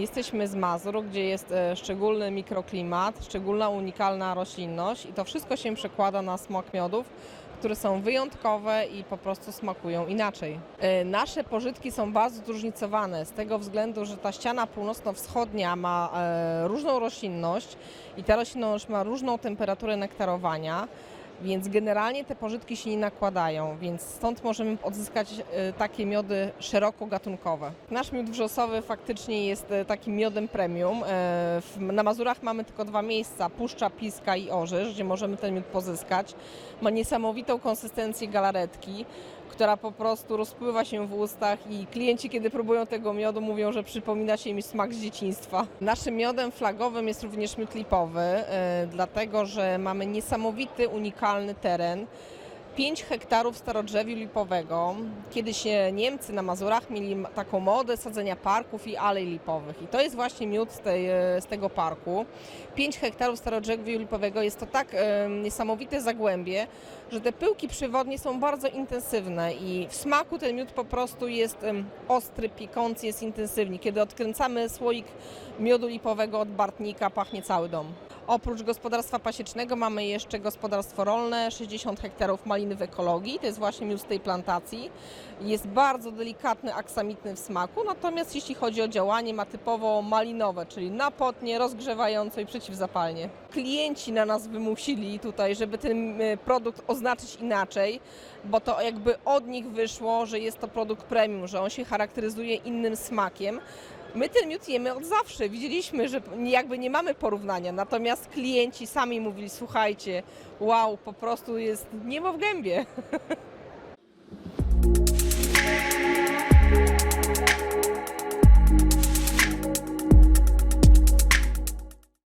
jesteśmy z Mazur, gdzie jest e, szczególny mikroklimat, szczególna unikalna roślinność i to wszystko się przekłada na smak miodów, które są wyjątkowe i po prostu smakują inaczej. E, Nasze pożytki są bardzo zróżnicowane z tego względu, że ta ściana północno-wschodnia ma e, różną roślinność i ta roślinność ma różną temperaturę nektarowania. Więc generalnie te pożytki się nie nakładają, więc stąd możemy odzyskać e, takie miody szeroko gatunkowe. Nasz miód wrzosowy faktycznie jest e, takim miodem premium. E, Na Mazurach mamy tylko dwa miejsca, Puszcza, Piska i Orzysz, gdzie możemy ten miód pozyskać. Ma niesamowitą konsystencję galaretki, która po prostu rozpływa się w ustach i klienci, kiedy próbują tego miodu, mówią, że przypomina się im smak z dzieciństwa. Naszym miodem flagowym jest również miód lipowy, e, dlatego że mamy niesamowity, unikalny teren. 5 hektarów starodrzewiu lipowego. Kiedyś e, Niemcy na Mazurach mieli taką modę sadzenia parków i alej lipowych. I to jest właśnie miód z, tej, e, z tego parku. 5 hektarów starodrzewiu lipowego jest to tak e, niesamowite zagłębie, że te pyłki przywodnie są bardzo intensywne i w smaku ten miód po prostu jest em, ostry, piekący, jest intensywny. Kiedy odkręcamy słoik miodu lipowego od Bartnika, pachnie cały dom. Oprócz gospodarstwa pasiecznego mamy jeszcze gospodarstwo rolne, 60 hektarów maliny w ekologii. To jest właśnie miód z tej plantacji. Jest bardzo delikatny, aksamitny w smaku, natomiast jeśli chodzi o działanie, ma typowo malinowe, czyli napotnie, rozgrzewające i przeciwzapalnie. Klienci na nas wymusili tutaj, żeby ten e, produkt oznaczyć inaczej, bo to jakby od nich wyszło, że jest to produkt premium, że on się charakteryzuje innym smakiem. My ten miód jemy od zawsze. Widzieliśmy, że jakby nie mamy porównania. Natomiast klienci sami mówili, słuchajcie, wow, po prostu jest niebo w gębie.